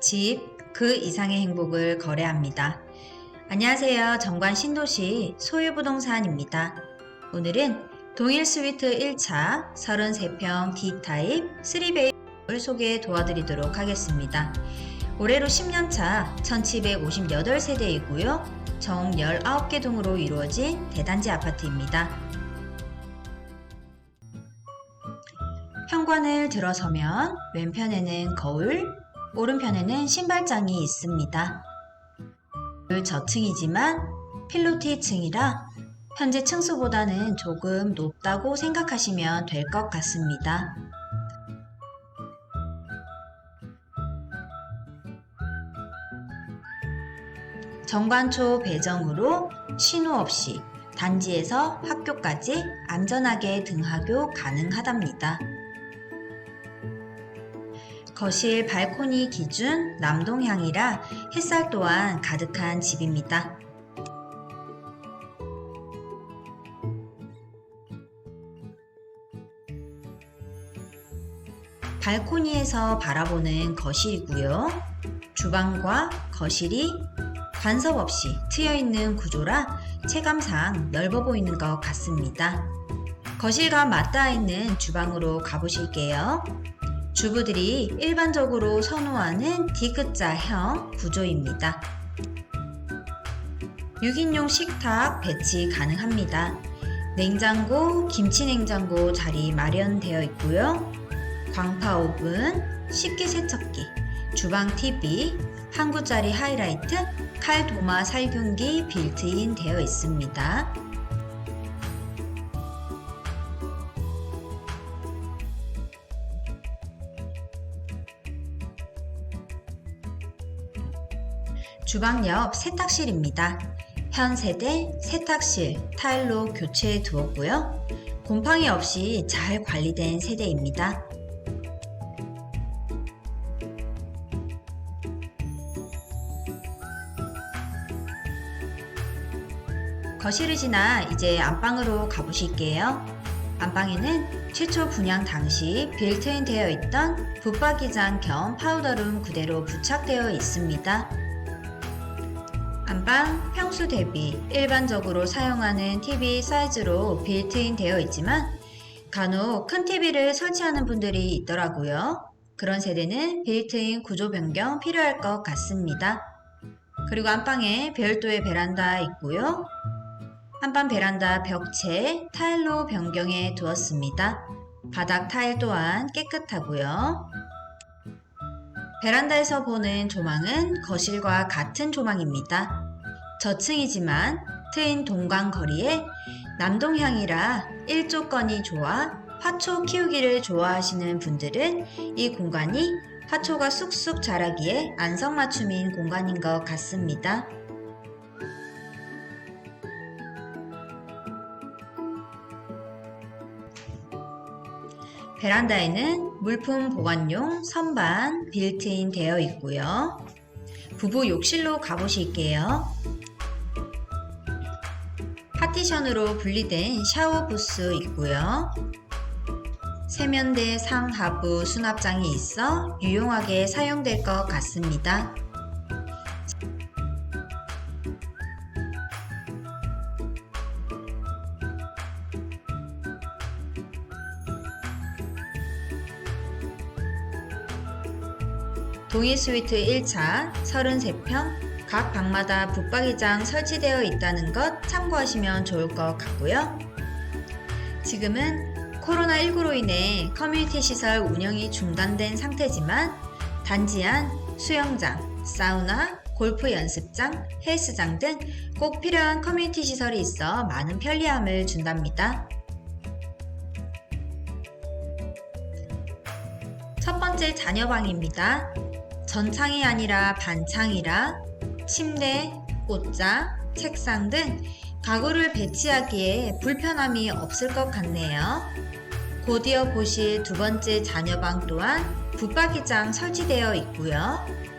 집, 그 이상의 행복을 거래합니다. 안녕하세요. 정관 신도시 소유부동산입니다. 오늘은 동일 스위트 1차 33평 D타입 3베이를 소개 도와드리도록 하겠습니다. 올해로 10년차 1758세대이고요. 정 19개 동으로 이루어진 대단지 아파트입니다. 현관을 들어서면 왼편에는 거울, 오른편에는 신발장이 있습니다. 저층이지만 필로티 층이라 현재 층수보다는 조금 높다고 생각하시면 될 것 같습니다. 정관초 배정으로 신호 없이 단지에서 학교까지 안전하게 등하교 가능하답니다. 거실 발코니 기준 남동향이라 햇살 또한 가득한 집입니다. 발코니에서 바라보는 거실이고요. 주방과 거실이 간섭 없이 트여 있는 구조라 체감상 넓어 보이는 것 같습니다. 거실과 맞닿아 있는 주방으로 가보실게요. 주부들이 일반적으로 선호하는 D자형 구조입니다. 6인용 식탁 배치 가능합니다. 냉장고, 김치냉장고 자리 마련되어 있고요. 광파 오븐, 식기 세척기, 주방 TV, 한 구짜리 하이라이트, 칼 도마 살균기 빌트인 되어 있습니다. 주방 옆 세탁실입니다. 현 세대 세탁실 타일로 교체해 두었고요. 곰팡이 없이 잘 관리된 세대입니다. 거실을 지나 이제 안방으로 가보실게요. 안방에는 최초 분양 당시 빌트인 되어 있던 붙박이장 겸 파우더룸 그대로 부착되어 있습니다. 안방 평수 대비 일반적으로 사용하는 TV 사이즈로 빌트인 되어 있지만 간혹 큰 TV를 설치하는 분들이 있더라고요. 그런 세대는 빌트인 구조 변경 필요할 것 같습니다. 그리고 안방에 별도의 베란다 있고요. 한방 베란다 벽체 타일로 변경해 두었습니다. 바닥 타일 또한 깨끗하고요. 베란다에서 보는 조망은 거실과 같은 조망입니다. 저층이지만 트인 동강 거리에 남동향이라 일조건이 좋아 화초 키우기를 좋아하시는 분들은 이 공간이 화초가 쑥쑥 자라기에 안성맞춤인 공간인 것 같습니다. 베란다에는 물품 보관용 선반 빌트인 되어 있고요. 부부 욕실로 가보실게요. 파티션으로 분리된 샤워 부스 있고요. 세면대 상하부 수납장이 있어 유용하게 사용될 것 같습니다. 동일 스위트 1차 33평 각 방마다 붙박이장 설치되어 있다는 것 참고하시면 좋을 것 같고요. 지금은 코로나19로 인해 커뮤니티 시설 운영이 중단된 상태지만 단지 안 수영장, 사우나, 골프 연습장, 헬스장 등 꼭 필요한 커뮤니티 시설이 있어 많은 편리함을 준답니다. 첫 번째 자녀방입니다. 전창이 아니라 반창이라 침대, 옷장, 책상 등 가구를 배치하기에 불편함이 없을 것 같네요. 곧이어 보실 두 번째 자녀방 또한 붙박이장 설치되어 있고요.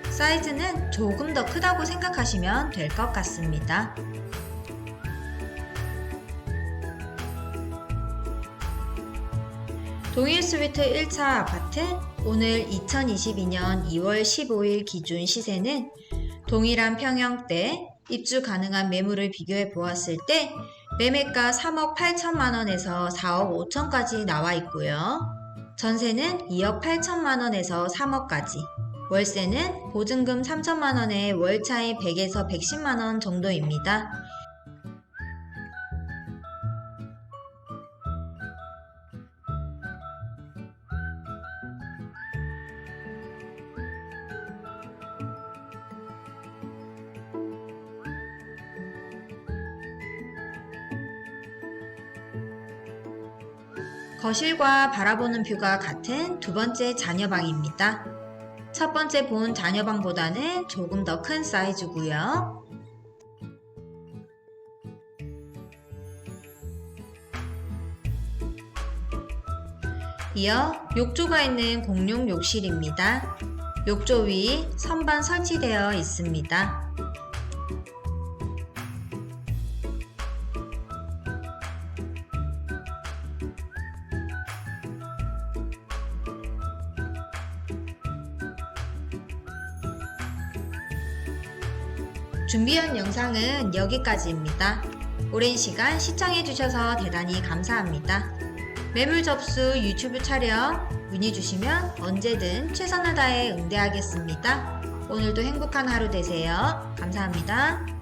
사이즈는 조금 더 크다고 생각하시면 될 것 같습니다. 동일 스위트 1차 아파트 오늘 2022년 2월 15일 기준 시세는 동일한 평형대 입주 가능한 매물을 비교해 보았을 때 매매가 3억 8천만 원에서 4억 5천까지 나와 있고요. 전세는 2억 8천만 원에서 3억까지. 월세는 보증금 3천만 원에 월차인 100에서 110만 원 정도입니다. 거실과 바라보는 뷰가 같은 두 번째 자녀방입니다. 첫 번째 본 자녀방보다는 조금 더 큰 사이즈고요. 이어 욕조가 있는 공용 욕실입니다. 욕조 위 선반 설치되어 있습니다. 준비한 영상은 여기까지입니다. 오랜 시간 시청해주셔서 대단히 감사합니다. 매물 접수 유튜브 촬영 문의 주시면 언제든 최선을 다해 응대하겠습니다. 오늘도 행복한 하루 되세요. 감사합니다.